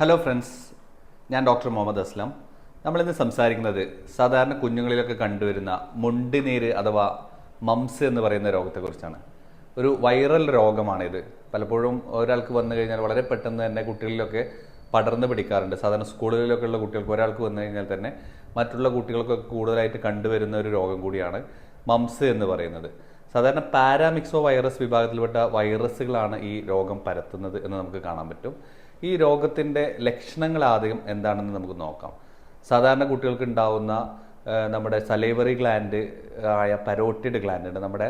Hello friends ഞാൻ doctor Muhammad Aslam. നമ്മളിന്ന് സംസാരിക്കുന്നത് സാധാരണ കുഞ്ഞുങ്ങളിലൊക്കെ കണ്ടുവരുന്ന മുണ്ടിനീര് അഥവാ മംസ് എന്ന് പറയുന്ന രോഗത്തെക്കുറിച്ചാണ്. ഒരു വൈറൽ രോഗമാണിത്. പലപ്പോഴും ഒരാൾക്ക് വന്നു കഴിഞ്ഞാൽ വളരെ പെട്ടെന്ന് തന്നെ കുട്ടികളിലൊക്കെ പടർന്നു പിടിക്കാറുണ്ട്. സാധാരണ സ്കൂളുകളിലൊക്കെ ഉള്ള കുട്ടികൾക്ക് ഒരാൾക്ക് വന്നു കഴിഞ്ഞാൽ തന്നെ മറ്റുള്ള കുട്ടികൾക്കൊക്കെ കൂടുതലായിട്ട് കണ്ടുവരുന്ന ഒരു രോഗം കൂടിയാണ് മംസ് എന്ന് പറയുന്നത്. സാധാരണ പാരാമിക്സോ വൈറസ് വിഭാഗത്തിൽപ്പെട്ട വൈറസുകളാണ് ഈ രോഗം പരത്തുന്നത് എന്ന് നമുക്ക് കാണാൻ പറ്റും. ഈ രോഗത്തിന്റെ ലക്ഷണങ്ങൾ ആദ്യം എന്താണെന്ന് നമുക്ക് നോക്കാം. സാധാരണ കുട്ടികൾക്ക് ഉണ്ടാവുന്ന നമ്മുടെ സലൈവറി ഗ്ലാൻഡ് ആയ പരോട്ടിഡ് ഗ്ലാൻഡ് ഉണ്ട്. നമ്മുടെ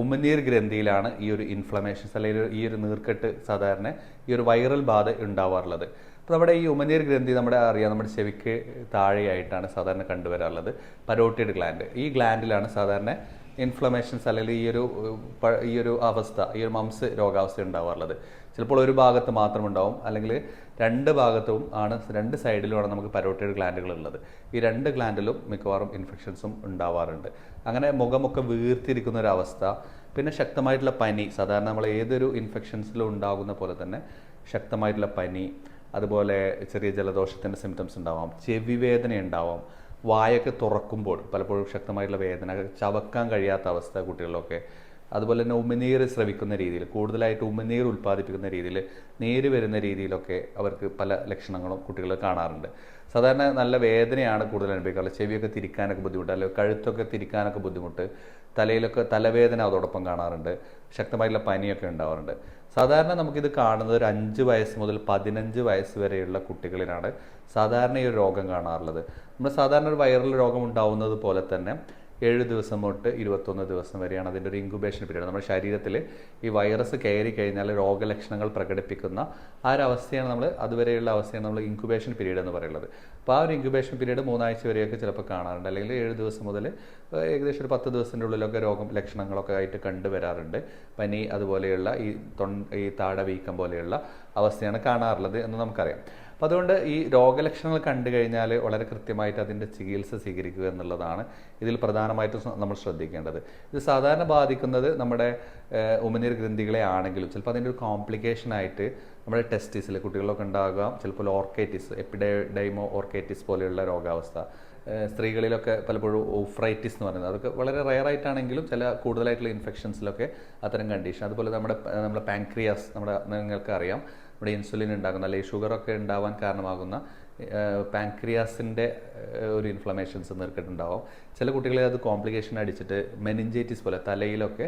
ഉമിനീർ ഗ്രന്ഥിയിലാണ് ഈ ഒരു ഇൻഫ്ലമേഷൻ അല്ലെങ്കിൽ ഈ ഒരു നീർക്കെട്ട് സാധാരണ ഈ ഒരു വൈറൽ ബാധ ഉണ്ടാവാറുള്ളത്. അപ്പോൾ നമ്മുടെ ഈ ഉമനീർ ഗ്രന്ഥി നമ്മുടെ അറിയാം നമ്മുടെ ചെവിക്ക് താഴെയായിട്ടാണ് സാധാരണ കണ്ടുവരാറുള്ളത്. പരോട്ടിഡ് ഗ്ലാൻഡ് ഈ ഗ്ലാൻഡിലാണ് സാധാരണ ഇൻഫ്ലമേഷൻസ് അല്ലെങ്കിൽ ഈ ഒരു ഈ ഒരു അവസ്ഥ ഈ ഒരു മംസ് രോഗാവസ്ഥ ഉണ്ടാവാറുള്ളത്. ചിലപ്പോൾ ഒരു ഭാഗത്ത് മാത്രം ഉണ്ടാവും അല്ലെങ്കിൽ രണ്ട് ഭാഗത്തും ആണ് രണ്ട് സൈഡിലുമാണ് നമുക്ക് പരോട്ടിഡ് ഗ്ലാൻഡുകൾ ഉള്ളത്. ഈ രണ്ട് ഗ്ലാൻഡിലും മിക്കവാറും ഇൻഫെക്ഷൻസും ഉണ്ടാവാറുണ്ട്. അങ്ങനെ മുഖമൊക്കെ വീർത്തിരിക്കുന്ന ഒരു അവസ്ഥ പിന്നെ ശക്തമായിട്ടുള്ള പനി സാധാരണ നമ്മൾ ഏതൊരു ഇൻഫെക്ഷൻസിലും ഉണ്ടാകുന്ന പോലെ തന്നെ ശക്തമായിട്ടുള്ള പനി അതുപോലെ ചെറിയ ജലദോഷത്തിന്റെ സിംറ്റംസ് ഉണ്ടാവാം ചെവി വേദന ഉണ്ടാവാം വായൊക്കെ തുറക്കുമ്പോൾ പലപ്പോഴും ശക്തമായിട്ടുള്ള വേദന ചവക്കാൻ കഴിയാത്ത അവസ്ഥ കുട്ടികളിലൊക്കെ അതുപോലെ തന്നെ ഉമിനീർ ശ്രവിക്കുന്ന രീതിയിൽ കൂടുതലായിട്ട് ഉമിനീർ ഉൽപ്പാദിപ്പിക്കുന്ന രീതിയിൽ നീര് വരുന്ന രീതിയിലൊക്കെ അവർക്ക് പല ലക്ഷണങ്ങളും കുട്ടികൾ കാണാറുണ്ട്. സാധാരണ നല്ല വേദനയാണ് കൂടുതൽ അനുഭവിക്കാറുള്ളത്. ചെവിയൊക്കെ തിരിക്കാനൊക്കെ ബുദ്ധിമുട്ട് അല്ലെങ്കിൽ കഴുത്തൊക്കെ തിരിക്കാനൊക്കെ ബുദ്ധിമുട്ട് തലയിലൊക്കെ തലവേദന അതോടൊപ്പം കാണാറുണ്ട് ശക്തമായിട്ടുള്ള പനിയൊക്കെ ഉണ്ടാവാറുണ്ട്. സാധാരണ നമുക്കിത് കാണുന്നത് ഒരു അഞ്ച് വയസ്സ് മുതൽ പതിനഞ്ച് വയസ്സ് വരെയുള്ള കുട്ടികളിലാണ് സാധാരണ ഈ ഒരു രോഗം കാണാറുള്ളത്. നമ്മൾ സാധാരണ ഒരു വൈറൽ രോഗം ഉണ്ടാവുന്നത് പോലെ തന്നെ ഏഴ് ദിവസം തൊട്ട് ഇരുപത്തൊന്ന് ദിവസം വരെയാണ് അതിന്റെ ഒരു ഇൻക്യുബേഷൻ പീരീഡ് നമ്മുടെ ശരീരത്തിൽ ഈ വൈറസ് കയറി കഴിഞ്ഞാൽ രോഗലക്ഷണങ്ങൾ പ്രകടിപ്പിക്കുന്ന ആ ഒരു അവസ്ഥയാണ് നമ്മൾ അതുവരെയുള്ള അവസ്ഥയാണ് നമ്മൾ ഇൻക്യുബേഷൻ പീരീഡ് എന്ന് പറയുന്നത്. അപ്പോൾ ആ ഒരു ഇൻക്യുബേഷൻ പീരീഡ് മൂന്നാഴ്ച വരെയൊക്കെ ചിലപ്പോൾ കാണാറുണ്ട്. അല്ലെങ്കിൽ ഏഴ് ദിവസം മുതൽ ഏകദേശം ഒരു പത്ത് ദിവസത്തിന്റെ ഉള്ളിലൊക്കെ രോഗം ലക്ഷണങ്ങളൊക്കെ ആയിട്ട് കണ്ടുവരാറുണ്ട് പനി അതുപോലെയുള്ള ഈ തൊൺ ഈ താഴെ വീക്കം പോലെയുള്ള അവസ്ഥയാണ് കാണാറുള്ളത് എന്ന് നമുക്കറിയാം. അപ്പോൾ അതുകൊണ്ട് ഈ രോഗലക്ഷണങ്ങൾ കണ്ടു കഴിഞ്ഞാൽ വളരെ കൃത്യമായിട്ട് അതിന്റെ ചികിത്സ സ്വീകരിക്കുക എന്നുള്ളതാണ് ഇതിൽ പ്രധാനമായിട്ടും നമ്മൾ ശ്രദ്ധിക്കേണ്ടത്. ഇത് സാധാരണ ബാധിക്കുന്നത് നമ്മുടെ ഉമനീർ ഗ്രന്ഥികളെ ആണെങ്കിലും ചിലപ്പോൾ അതിന്റെ ഒരു കോംപ്ലിക്കേഷൻ ആയിട്ട് നമ്മുടെ ടെസ്റ്റിസിൽ കുട്ടികളിലൊക്കെ ഉണ്ടാകാം ചിലപ്പോൾ ഓർക്കേറ്റിസ് എപ്പിഡൈമോ ഓർക്കേറ്റിസ് പോലെയുള്ള രോഗാവസ്ഥ. സ്ത്രീകളിലൊക്കെ പലപ്പോഴും ഓഫ്രൈറ്റിസ് എന്ന് പറയുന്നത്. അതൊക്കെ വളരെ റെയർ ആയിട്ടാണെങ്കിലും ചില കൂടുതലായിട്ടുള്ള ഇൻഫെക്ഷൻസിലൊക്കെ അത്തരം കണ്ടീഷൻ അതുപോലെ നമ്മുടെ നമ്മുടെ പാൻക്രിയാസ് നമ്മുടെ നിങ്ങൾക്ക് അറിയാം. നമ്മുടെ ഇൻസുലിൻ ഉണ്ടാകുന്ന അല്ലെങ്കിൽ ഷുഗറൊക്കെ ഉണ്ടാവാൻ കാരണമാകുന്ന പാൻക്രിയാസിന്റെ ഒരു ഇൻഫ്ലമേഷൻസ് നീർക്കെട്ടുണ്ടാവും ചില കുട്ടികളെ അത് കോംപ്ലിക്കേഷൻ അടിച്ചിട്ട് മെനിഞ്ചൈറ്റിസ് പോലെ തലയിലൊക്കെ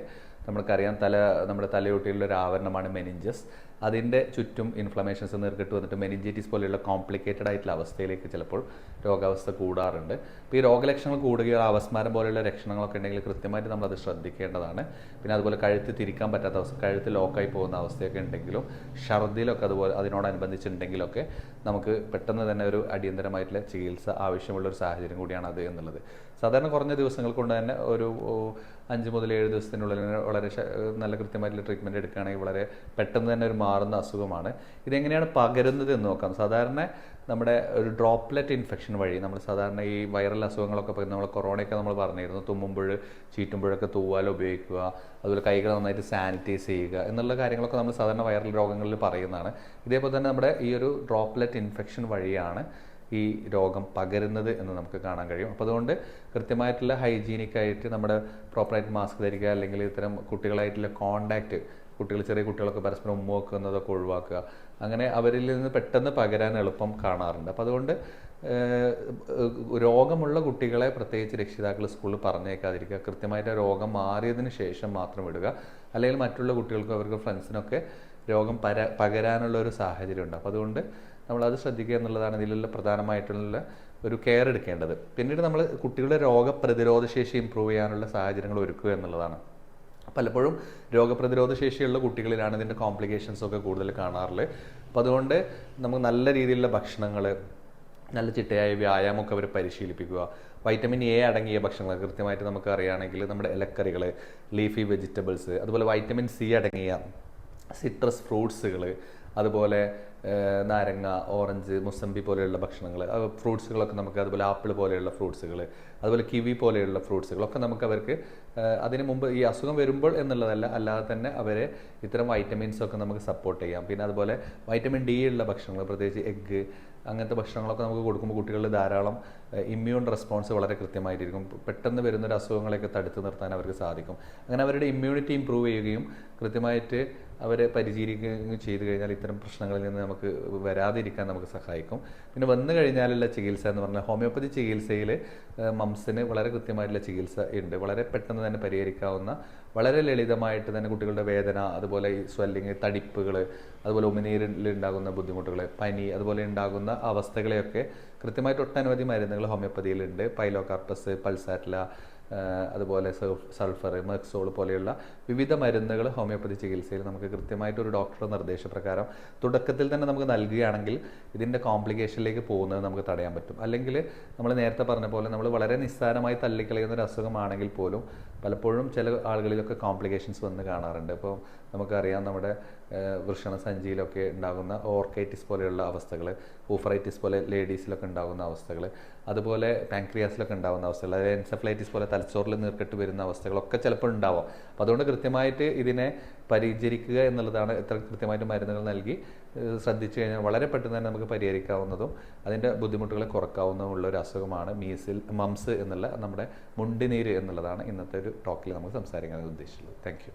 നമുക്കറിയാം തല നമ്മുടെ തലയൊട്ടിയിലുള്ള ഒരു ആവരണമാണ് മെനിഞ്ചസ് അതിന്റെ ചുറ്റും ഇൻഫ്ലമേഷൻസ് നേർക്കിട്ട് വന്നിട്ട് മെനിഞ്ചൈറ്റിസ് പോലെയുള്ള കോംപ്ലിക്കേറ്റഡ് ആയിട്ടുള്ള അവസ്ഥയിലേക്ക് ചിലപ്പോൾ രോഗാവസ്ഥ കൂടാറുണ്ട്. അപ്പോൾ ഈ രോഗലക്ഷണങ്ങൾ കൂടുകയോ അവസ്മാരം പോലെയുള്ള ലക്ഷണങ്ങളൊക്കെ ഉണ്ടെങ്കിൽ കൃത്യമായിട്ട് നമ്മളത് ശ്രദ്ധിക്കേണ്ടതാണ്. പിന്നെ അതുപോലെ കഴുത്ത് തിരിക്കാൻ പറ്റാത്ത അവസ്ഥ കഴുത്ത് ലോക്കായി പോകുന്ന അവസ്ഥയൊക്കെ ഉണ്ടെങ്കിലും ഛർദിലൊക്കെ അതുപോലെ അതിനോടനുബന്ധിച്ചുണ്ടെങ്കിലൊക്കെ നമുക്ക് പെട്ടെന്ന് തന്നെ ഒരു അടിയന്തരമായിട്ടുള്ള ചികിത്സ ആവശ്യമുള്ള ഒരു സാഹചര്യം കൂടിയാണ് അത് എന്നുള്ളത്. സാധാരണ കുറഞ്ഞ ദിവസങ്ങൾ കൊണ്ട് തന്നെ ഒരു അഞ്ച് മുതൽ ഏഴ് ദിവസത്തിനുള്ളിൽ വളരെ നല്ല കൃത്യമായിട്ടുള്ള ട്രീറ്റ്മെന്റ് എടുക്കുകയാണെങ്കിൽ വളരെ പെട്ടെന്ന് തന്നെ ഒരു മാറുന്ന അസുഖമാണ്. ഇതെങ്ങനെയാണ് പകരുന്നത് എന്ന് നോക്കാം. സാധാരണ നമ്മുടെ ഒരു ഡ്രോപ്ലെറ്റ് ഇൻഫെക്ഷൻ വഴി നമ്മൾ സാധാരണ ഈ വൈറൽ അസുഖങ്ങളൊക്കെ പകരുന്ന നമ്മൾ കൊറോണയൊക്കെ നമ്മൾ പറഞ്ഞിരുന്നു. തുമ്മുമ്പോൾ ചീറ്റുമ്പോഴൊക്കെ തൂവാല ഉപയോഗിക്കുക അതുപോലെ കൈകൾ നന്നായിട്ട് സാനിറ്റൈസ് ചെയ്യുക എന്നുള്ള കാര്യങ്ങളൊക്കെ നമ്മൾ സാധാരണ വൈറൽ രോഗങ്ങളിൽ പറയുന്നതാണ്. ഇതേപോലെ തന്നെ നമ്മുടെ ഈ ഒരു ഡ്രോപ്ലെറ്റ് ഇൻഫെക്ഷൻ വഴിയാണ് ഈ രോഗം പകരുന്നത് എന്ന് നമുക്ക് കാണാൻ കഴിയും. അപ്പോൾ അതുകൊണ്ട് കൃത്യമായിട്ടുള്ള ഹൈജീനിക് ആയിട്ട് നമ്മുടെ പ്രോപ്പറായിട്ട് മാസ്ക് ധരിക്കുക അല്ലെങ്കിൽ ഇത്തരം കുട്ടികളായിട്ടുള്ള കോണ്ടാക്റ്റ് കുട്ടികൾ ചെറിയ കുട്ടികളൊക്കെ പരസ്പരം ഉമ്മ വെക്കുന്നതൊക്കെ ഒഴിവാക്കുക. അങ്ങനെ അവരിൽ നിന്ന് പെട്ടെന്ന് പകരാൻ എളുപ്പം കാണാറുണ്ട്. അപ്പോൾ അതുകൊണ്ട് രോഗമുള്ള കുട്ടികളെ പ്രത്യേകിച്ച് രക്ഷിതാക്കൾ സ്കൂളിൽ പറഞ്ഞേക്കാതിരിക്കുക കൃത്യമായിട്ട് രോഗം മാറിയതിന് ശേഷം മാത്രം വിടുക. അല്ലെങ്കിൽ മറ്റുള്ള കുട്ടികൾക്കും അവർക്ക് ഫ്രണ്ട്സിനൊക്കെ രോഗം പര പകരാനുള്ള ഒരു സാഹചര്യം ഉണ്ട് അപ്പോൾ അതുകൊണ്ട് നമ്മളത് ശ്രദ്ധിക്കുക എന്നുള്ളതാണ് ഇതിലുള്ള പ്രധാനമായിട്ടുള്ള ഒരു കെയർ എടുക്കേണ്ടത്. പിന്നീട് നമ്മൾ കുട്ടികളുടെ രോഗപ്രതിരോധ ശേഷി ഇമ്പ്രൂവ് ചെയ്യാനുള്ള സാഹചര്യങ്ങൾ ഒരുക്കുക എന്നുള്ളതാണ്. പലപ്പോഴും രോഗപ്രതിരോധ ശേഷിയുള്ള കുട്ടികളിലാണ് ഇതിന്റെ കോംപ്ലിക്കേഷൻസ് ഒക്കെ കൂടുതൽ കാണാറുള്ളത്. അപ്പോൾ അതുകൊണ്ട് നമുക്ക് നല്ല രീതിയിലുള്ള ഭക്ഷണങ്ങൾ നല്ല ചിട്ടയായ വ്യായാമമൊക്കെ അവർ പരിശീലിപ്പിക്കുക. വൈറ്റമിൻ എ അടങ്ങിയ ഭക്ഷണങ്ങൾ കൃത്യമായിട്ട് നമുക്ക് അറിയുകയാണെങ്കിൽ നമ്മുടെ ഇലക്കറികൾ ലീഫി വെജിറ്റബിൾസ് അതുപോലെ വൈറ്റമിൻ സി അടങ്ങിയ സിട്രസ് ഫ്രൂട്ട്സുകൾ അതുപോലെ നാരങ്ങ ഓറഞ്ച് മുസംബി പോലെയുള്ള ഭക്ഷണങ്ങൾ ഫ്രൂട്ട്സുകളൊക്കെ നമുക്ക് അതുപോലെ ആപ്പിൾ പോലെയുള്ള ഫ്രൂട്ട്സുകൾ അതുപോലെ കിവി പോലെയുള്ള ഫ്രൂട്ട്സുകളൊക്കെ നമുക്ക് അവർക്ക് അതിന് മുമ്പ് ഈ അസുഖം വരുമ്പോൾ എന്നുള്ളതല്ല അല്ലാതെ തന്നെ അവരെ ഇത്തരം വൈറ്റമിൻസ് ഒക്കെ നമുക്ക് സപ്പോർട്ട് ചെയ്യാം. പിന്നെ അതുപോലെ വൈറ്റമിൻ ഡി ഉള്ള ഭക്ഷണങ്ങൾ പ്രത്യേകിച്ച് എഗ്ഗ് അങ്ങനത്തെ ഭക്ഷണങ്ങളൊക്കെ നമുക്ക് കൊടുക്കുമ്പോൾ കുട്ടികളിൽ ധാരാളം ഇമ്മ്യൂൺ റെസ്പോൺസ് വളരെ കൃത്യമായിട്ടിരിക്കും. പെട്ടെന്ന് വരുന്ന ഒരു അസുഖങ്ങളെയൊക്കെ തടുത്തു നിർത്താൻ അവർക്ക് സാധിക്കും. അങ്ങനെ അവരുടെ ഇമ്മ്യൂണിറ്റി ഇമ്പ്രൂവ് ചെയ്യുകയും കൃത്യമായിട്ട് അവരെ പരിചരിക്കുകയും ചെയ്തു കഴിഞ്ഞാൽ ഇത്തരം പ്രശ്നങ്ങളിൽ നിന്ന് നമുക്ക് വരാതിരിക്കാൻ നമുക്ക് സഹായിക്കും. പിന്നെ വന്നു കഴിഞ്ഞാലുള്ള ചികിത്സ എന്ന് പറഞ്ഞാൽ ഹോമിയോപ്പതി ചികിത്സയിൽ മംസിന് വളരെ കൃത്യമായിട്ടുള്ള ചികിത്സ ഉണ്ട്. വളരെ പെട്ടെന്ന് തന്നെ പരിഹരിക്കാവുന്ന വളരെ ലളിതമായിട്ട് തന്നെ കുട്ടികളുടെ വേദന അതുപോലെ ഈ സ്വെല്ലിങ് തടിപ്പുകൾ അതുപോലെ ഉമിനീരിൽ ഉണ്ടാകുന്ന ബുദ്ധിമുട്ടുകൾ പനി അതുപോലെ ഉണ്ടാകുന്ന അവസ്ഥകളെയൊക്കെ കൃത്യമായിട്ട് ഒട്ടനവധി മരുന്നുകൾ ഹോമിയോപ്പതിയിലുണ്ട് പൈലോകാർപ്പസ് പൾസാറ്റില അതുപോലെ സൾഫർ മെക്സോൾ പോലെയുള്ള വിവിധ മരുന്നുകൾ ഹോമിയോപ്പതി ചികിത്സയിൽ നമുക്ക് കൃത്യമായിട്ട് ഒരു ഡോക്ടറുടെ നിർദ്ദേശപ്രകാരം തുടക്കത്തിൽ തന്നെ നമുക്ക് നൽകുകയാണെങ്കിൽ ഇതിന്റെ കോംപ്ലിക്കേഷനിലേക്ക് പോകുന്നത് നമുക്ക് തടയാൻ പറ്റും. അല്ലെങ്കിൽ നമ്മൾ നേരത്തെ പറഞ്ഞ പോലെ നമ്മൾ വളരെ നിസ്സാരമായി തള്ളിക്കളയുന്ന ഒരു അസുഖമാണെങ്കിൽ പോലും പലപ്പോഴും ചില ആളുകളിലൊക്കെ കോംപ്ലിക്കേഷൻസ് വന്ന് കാണാറുണ്ട്. ഇപ്പോൾ നമുക്കറിയാം നമ്മുടെ വൃഷണ സഞ്ചിയിലൊക്കെ ഉണ്ടാകുന്ന ഓർക്കൈറ്റിസ് പോലെയുള്ള അവസ്ഥകൾ ഊഫറൈറ്റിസ് പോലെ ലേഡീസിലൊക്കെ ഉണ്ടാകുന്ന അവസ്ഥകൾ അതുപോലെ പാൻക്രിയാസിലൊക്കെ ഉണ്ടാകുന്ന അവസ്ഥകൾ അതായത് എൻസെഫ്ലൈറ്റിസ് പോലെ തലച്ചോറിൽ നീർക്കെട്ട് വരുന്ന അവസ്ഥകളൊക്കെ ചിലപ്പോൾ ഉണ്ടാവാം. അപ്പോൾ അതുകൊണ്ട് കൃത്യമായിട്ട് ഇതിനെ പരിചരിക്കുക എന്നുള്ളതാണ് എത്ര കൃത്യമായിട്ട് മരുന്നുകൾ നൽകി. ശ്രദ്ധിച്ചു കഴിഞ്ഞാൽ വളരെ പെട്ടെന്ന് തന്നെ നമുക്ക് പരിഹരിക്കാവുന്നതും അതിന്റെ ബുദ്ധിമുട്ടുകളെ കുറക്കാവുന്നതുമുള്ള ഒരു അസുഖമാണ് മീസിൽ മംസ് എന്നുള്ള നമ്മുടെ മുണ്ടിനീര് എന്നുള്ളതാണ് ഇന്നത്തെ ഒരു ടോക്കിൽ നമുക്ക് സംസാരിക്കാൻ ഉദ്ദേശിച്ചത്. താങ്ക്